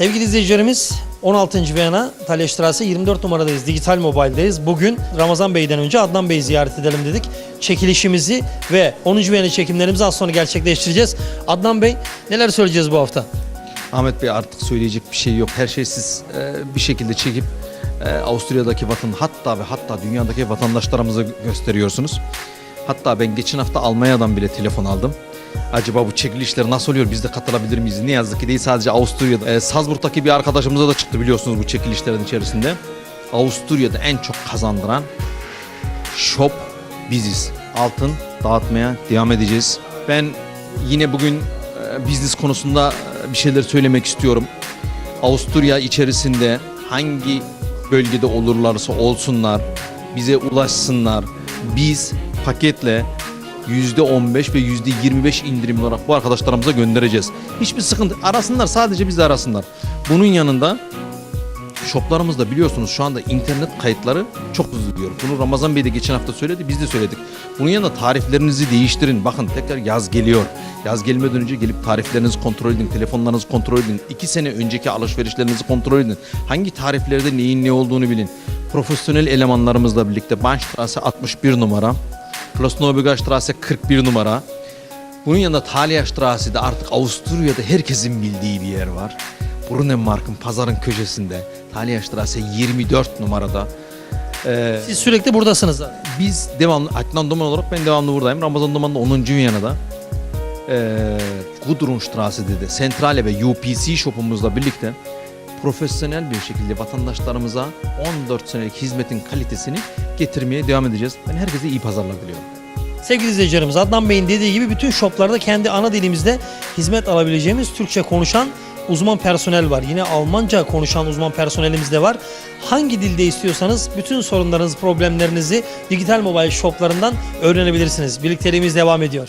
Sevgili izleyicilerimiz 16. Viyana Talya 24 numaradayız. Dijital Mobile'deyiz. Bugün Ramazan Bey'den önce Adnan Bey'i ziyaret edelim dedik. Çekilişimizi ve 10. Viyana çekimlerimizi az sonra gerçekleştireceğiz. Adnan Bey neler söyleyeceğiz bu hafta? Ahmet Bey artık söyleyecek bir şey yok. Her şey siz e, bir şekilde çekip e, Avusturya'daki vatan hatta ve hatta dünyadaki vatandaşlarımıza gösteriyorsunuz. Hatta ben geçen hafta Almanya'dan bile telefon aldım. Acaba bu çekilişler nasıl oluyor? Biz de katılabilir miyiz? Ne yazık ki değil sadece Avusturya'da. E, Salzburg'daki bir arkadaşımıza da çıktı biliyorsunuz bu çekilişlerin içerisinde. Avusturya'da en çok kazandıran shop biziz. Altın dağıtmaya devam edeceğiz. Ben yine bugün e, business konusunda e, bir şeyler söylemek istiyorum. Avusturya içerisinde hangi bölgede olurlarsa olsunlar bize ulaşsınlar. Biz paketle %15 ve %25 indirim olarak bu arkadaşlarımıza göndereceğiz. Hiçbir sıkıntı arasınlar sadece bizi arasınlar. Bunun yanında Shoplarımızda biliyorsunuz şu anda internet kayıtları çok hızlı diyor. Bunu Ramazan Bey de geçen hafta söyledi, biz de söyledik. Bunun yanında tariflerinizi değiştirin. Bakın tekrar yaz geliyor. Yaz gelmeden önce gelip tariflerinizi kontrol edin, telefonlarınızı kontrol edin. İki sene önceki alışverişlerinizi kontrol edin. Hangi tariflerde neyin ne olduğunu bilin. Profesyonel elemanlarımızla birlikte Bahnstraße 61 numara, Klosnobiga 41 numara, bunun yanında Talyastrasse'de artık Avusturya'da herkesin bildiği bir yer var. Brunnenmark'ın pazarın köşesinde. Talyastrasse 24 numarada. Ee, Siz sürekli buradasınız zaten. biz devamlı, Adnan Duman olarak ben devamlı buradayım. Ramazan Duman'da 10. Viyana'da. Ee, Gudrunstrasse'de de Centrale ve UPC shopumuzla birlikte profesyonel bir şekilde vatandaşlarımıza 14 senelik hizmetin kalitesini getirmeye devam edeceğiz. Ben herkese iyi pazarlar diliyorum. Sevgili izleyicilerimiz Adnan Bey'in dediği gibi bütün shoplarda kendi ana dilimizde hizmet alabileceğimiz Türkçe konuşan uzman personel var. Yine Almanca konuşan uzman personelimiz de var. Hangi dilde istiyorsanız bütün sorunlarınızı, problemlerinizi dijital mobile shoplarından öğrenebilirsiniz. Birlikteliğimiz devam ediyor.